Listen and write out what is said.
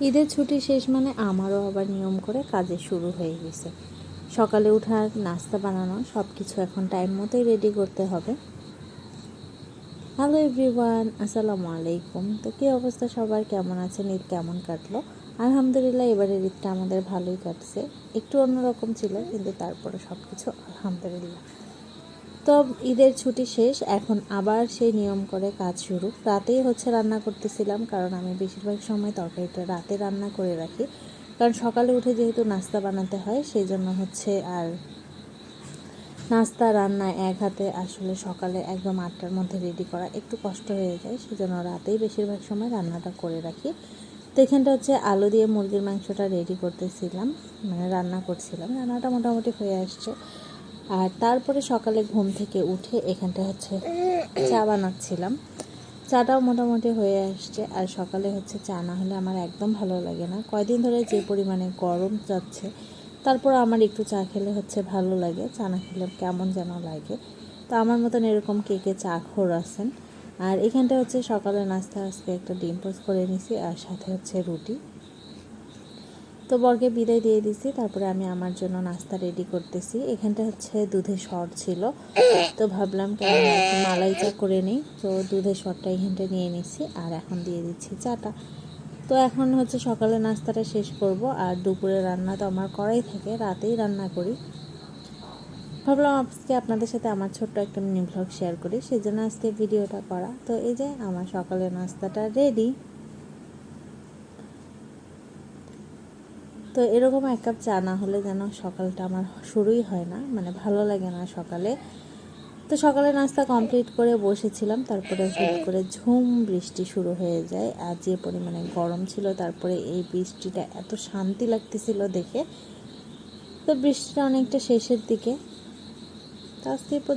ঈদের ছুটি শেষ মানে আমারও আবার নিয়ম করে কাজে শুরু হয়ে গেছে। সকালে উঠার নাস্তা বানানো সব কিছু এখন টাইম মতোই রেডি করতে হবে। হ্যালো এভরিওয়ান আসসালামু আলাইকুম। তো কী অবস্থা সবার? কেমন আছেন? ঈদ কেমন কাটলো? আলহামদুলিল্লাহ, এবারের ঈদটা আমাদের ভালোই কাটছে। একটু অন্যরকম ছিল, কিন্তু তারপরে সব কিছু আলহামদুলিল্লাহ। তো ঈদের ছুটি শেষ, এখন আবার সেই নিয়ম করে কাজ শুরু। রাতেই হচ্ছে রান্না করতেছিলাম, কারণ আমি বেশিরভাগ সময় তরকারিটা রাতে রান্না করে রাখি। কারণ সকালে উঠে যেহেতু নাস্তা বানাতে হয় সেই জন্য হচ্ছে আর নাস্তা রান্না এক হাতে আসলে সকালে একদম আটটার মধ্যে রেডি করা একটু কষ্ট হয়ে যায়, সেজন্য রাতেই বেশিরভাগ সময় রান্নাটা করে রাখি। তো এখানটা হচ্ছে আলু দিয়ে মুরগির মাংসটা রেডি করতেছিলাম মানে রান্না করছিলাম। রান্নাটা মোটামুটি হয়ে আসছে। আর তারপরে সকালে ঘুম থেকে উঠে এখানটা হচ্ছে চা বানাচ্ছিলাম। চাটাও মোটামুটি হয়ে আসছে, আর সকালে হচ্ছে চা না হলে আমার একদম ভালো লাগে না। কয়দিন ধরে যে পরিমাণে গরম যাচ্ছে, তারপর আমার একটু চা খেলে হচ্ছে ভালো লাগে, চা না খেলে কেমন যেন লাগে। তো আমার মতন এরকম কে কে চা খোর আছেন। আর এখানটা হচ্ছে সকালে নাস্তা আজকে একটা ডিম পোস্ট করে নিছি, আর সাথে হচ্ছে রুটি। তো বরকে বিদায় দিয়ে দিছি, তারপরে আমি আমার জন্য নাস্তা রেডি করতেছি। এখানটা হচ্ছে দুধের শর ছিল। তো ভাবলাম মালাই চা করে নিই। তো দুধের শরটা এখানটা নিয়ে নিছি আর এখন দিয়ে দিচ্ছি চাটা। তো এখন হচ্ছে সকালে নাস্তাটা শেষ করব আর দুপুরে রান্না তো আমার করাই থাকে, রাতেই রান্না করি। ভাবলাম আজকে আপনাদের সাথে আমার ছোট্ট একটা মিনি ব্লগ শেয়ার করি সেই জন্য আজকে ভিডিওটা করা। তো এই যে আমার সকালের নাস্তাটা রেডি তো এরকম এক কাপ চা না হলে যেন সকালটা আমার শুরুই হয় না মানে ভালো লাগে না সকালে। তো সকালে নাস্তা কমপ্লিট করে বসেছিলাম, তারপরে হুট করে ঝুম বৃষ্টি শুরু হয়ে যায়। আর যে পরিমাণে গরম ছিল, তারপরে এই বৃষ্টিটা এত শান্তি লাগতেছিল দেখে। তো বৃষ্টিটা অনেকটা শেষের দিকে। তো আজকে